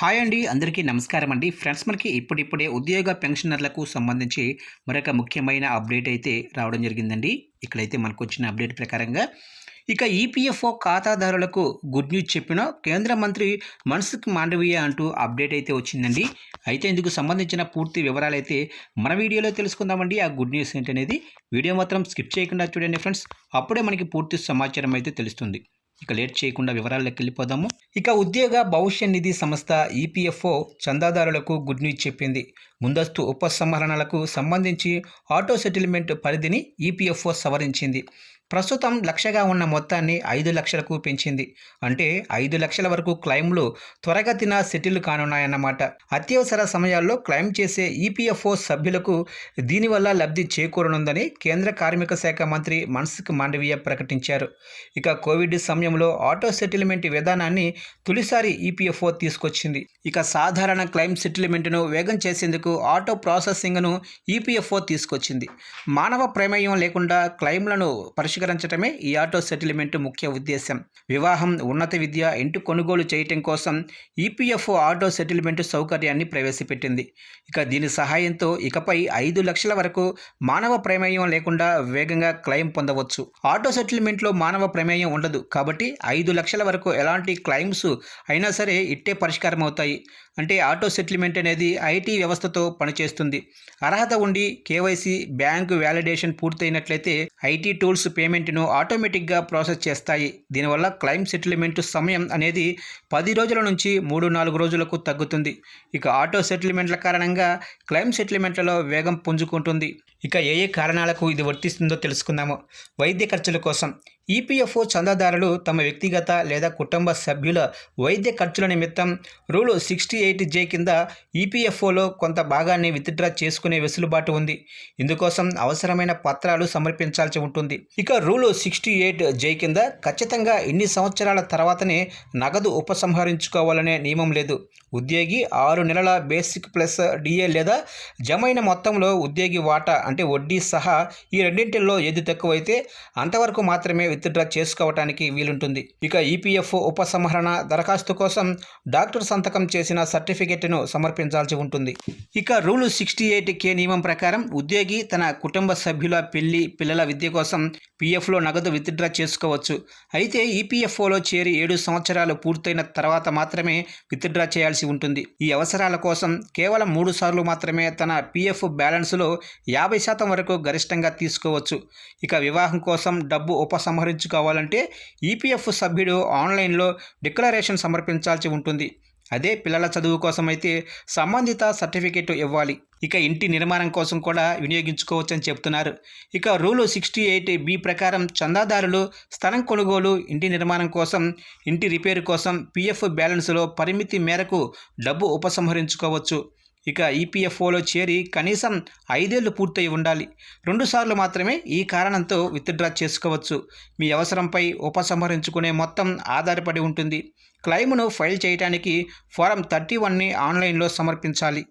Hi అండి అందరికీ నమస్కారం అండి. ఫ్రెండ్స్ మనకి ఇప్పుడిప్పుడే ఉద్యోగ పెన్షనర్లకు సంబంధించి మరొక ముఖ్యమైన అప్డేట్ అయితే రావడం జరిగిందండి. ఇక్కడైతే మనకు వచ్చిన అప్డేట్ ప్రకారంగా ఇక ఈపీఎఫ్ఓ ఖాతాదారులకు గుడ్ న్యూస్ చెప్పిన కేంద్ర మంత్రి మన్సుఖ్ మాండవీయ అంటూ అప్డేట్ అయితే వచ్చిందండి. అయితే ఇందుకు సంబంధించిన పూర్తి వివరాలు అయితే మన వీడియోలో తెలుసుకుందామండి. ఆ గుడ్ న్యూస్ ఏంటనేది వీడియో మాత్రం స్కిప్ చేయకుండా చూడండి ఫ్రెండ్స్. అప్పుడే మనకి పూర్తి సమాచారం అయితే తెలుస్తుంది. ఇక లేట్ చేయకుండా వివరాల్లోకి వెళ్ళిపోదాము. ఇక ఉద్యోగ భవిష్య నిధి సంస్థ ఈపీఎఫ్ఓ చందాదారులకు గుడ్ న్యూస్ చెప్పింది. ముందస్తు ఉపసంహరణలకు సంబంధించి ఆటో సెటిల్మెంట్ పరిధిని ఈపీఎఫ్ఓ సవరించింది. ప్రస్తుతం లక్షగా ఉన్న మొత్తాన్ని ఐదు లక్షలకు పెంచింది. అంటే ఐదు లక్షల వరకు క్లెయిమ్లు త్వరగతిన సెటిల్ కానున్నాయన్నమాట. అత్యవసర సమయాల్లో క్లెయిమ్ చేసే ఈపీఎఫ్ఓ సభ్యులకు దీనివల్ల లబ్ధి చేకూరనుందని కేంద్ర కార్మిక శాఖ మంత్రి మన్సుఖ్ మాండవీయ ప్రకటించారు. ఇక కోవిడ్ సమయంలో ఆటో సెటిల్మెంట్ విధానాన్ని తొలిసారి ఈపీఎఫ్ఓ తీసుకొచ్చింది. ఇక సాధారణ క్లైమ్ సెటిల్మెంట్ను వేగం చేసేందుకు ఆటో ప్రాసెసింగ్ను ఈపీఎఫ్ఓ తీసుకొచ్చింది. మానవ ప్రమేయం లేకుండా క్లెయిమ్లను పరిష్కరించడమే ఈ ఆటో సెటిల్మెంట్ ముఖ్య ఉద్దేశం వివాహం ఉన్నత విద్య ఇంటి కొనుగోలు చేయటం కోసం ఈపీఎఫ్ఓ ఆటో సెటిల్మెంట్ సౌకర్యాన్ని ప్రవేశపెట్టింది. ఇక దీని సహాయంతో ఇకపై ఐదు లక్షల వరకు మానవ ప్రమేయం లేకుండా వేగంగా క్లెయిమ్ పొందవచ్చు. ఆటో సెటిల్మెంట్లో మానవ ప్రమేయం ఉండదు కాబట్టి ఐదు లక్షల వరకు ఎలాంటి క్లెయిమ్స్ అయినా సరే ఇట్టే పరిష్కారం అవుతాయి. అంటే ఆటో సెటిల్మెంట్ అనేది ఐటీ వ్యవస్థతో పనిచేస్తుంది. అర్హత ఉండి కేవైసీ బ్యాంకు వ్యాలిడేషన్ పూర్తయినట్లయితే ఐటీ టూల్స్ పేమెంట్ను ఆటోమేటిక్గా ప్రాసెస్ చేస్తాయి. దీనివల్ల క్లైమ్ సెటిల్మెంట్ సమయం అనేది పది రోజుల నుంచి మూడు నాలుగు రోజులకు తగ్గుతుంది. ఇక ఆటో సెటిల్మెంట్ల కారణంగా క్లైమ్ సెటిల్మెంట్లలో వేగం పుంజుకుంటుంది. ఇక ఏ ఏ కారణాలకు ఇది వర్తిస్తుందో తెలుసుకుందాము. వైద్య ఖర్చుల కోసం ఈపీఎఫ్ఓ చందాదారులు తమ వ్యక్తిగత లేదా కుటుంబ సభ్యుల వైద్య ఖర్చుల నిమిత్తం రూలు సిక్స్టీ ఎయిట్ జే కింద ఈపీఎఫ్ఓలో కొంత భాగాన్ని విత్డ్రా చేసుకునే వెసులుబాటు ఉంది. ఇందుకోసం అవసరమైన పత్రాలు సమర్పించాల్సి ఉంటుంది. ఇక రూలు సిక్స్టీ ఎయిట్ జే కింద ఖచ్చితంగా ఇన్ని సంవత్సరాల తర్వాతనే నగదు ఉపసంహరించుకోవాలనే నియమం లేదు. ఉద్యోగి ఆరు నెలల బేసిక్ ప్లస్ డిఏ లేదా జమైన మొత్తంలో ఉద్యోగి వాటా అంటే వడ్డీ సహా ఈ రెండింటిల్లో ఏది తక్కువైతే అంతవరకు మాత్రమే విత్డ్రా చేసుకోవటానికి వీలుంటుంది. ఇక ఈపీఎఫ్ఓ ఉపసంహరణ దరఖాస్తు కోసం డాక్టర్ సంతకం చేసిన సర్టిఫికెట్ను సమర్పించాల్సి ఉంటుంది. ఇక రూల్ సిక్స్టీ ఎయిట్ కే నియమం ప్రకారం ఉద్యోగి తన కుటుంబ సభ్యుల పెళ్ళి పిల్లల విద్య కోసం పీఎఫ్లో నగదు విత్డ్రా చేసుకోవచ్చు. అయితే ఈపీఎఫ్ఓలో చేరి ఏడు సంవత్సరాలు పూర్తయిన తర్వాత మాత్రమే విత్డ్రా చేయాల్సి ఉంటుంది. ఈ అవసరాల కోసం కేవలం మూడు సార్లు మాత్రమే తన పీఎఫ్ బ్యాలెన్స్లో యాభై శాతం వరకు గరిష్టంగా తీసుకోవచ్చు. ఇక వివాహం కోసం డబ్బు ఉపసంహరించుకోవాలంటే ఈపీఎఫ్ సభ్యుడు ఆన్లైన్లో డిక్లరేషన్ సమర్పించాల్సి ఉంటుంది. అదే పిల్లల చదువు కోసం అయితే సంబంధిత సర్టిఫికేట్ ఇవ్వాలి. ఇక ఇంటి నిర్మాణం కోసం కూడా వినియోగించుకోవచ్చని చెబుతున్నారు చెప్తున్నారు. ఇక రూలు సిక్స్టీ ఎయిట్ బి ప్రకారం చందాదారులు స్థలం కొనుగోలు ఇంటి నిర్మాణం కోసం ఇంటి రిపేరు కోసం పిఎఫ్ బ్యాలెన్స్లో పరిమితి మేరకు డబ్బు ఉపసంహరించుకోవచ్చు. ఇక ఈపీఎఫ్ఓలో చేరి కనీసం ఐదేళ్ళు పూర్తయి ఉండాలి. రెండుసార్లు మాత్రమే ఈ కారణంతో విత్డ్రా చేసుకోవచ్చు. మీ అవసరంపై ఉపసంహరించుకునే మొత్తం ఆధారపడి ఉంటుంది. క్లెయిమ్ను ఫైల్ చేయడానికి ఫారం థర్టీ వన్ని ఆన్లైన్లో సమర్పించాలి.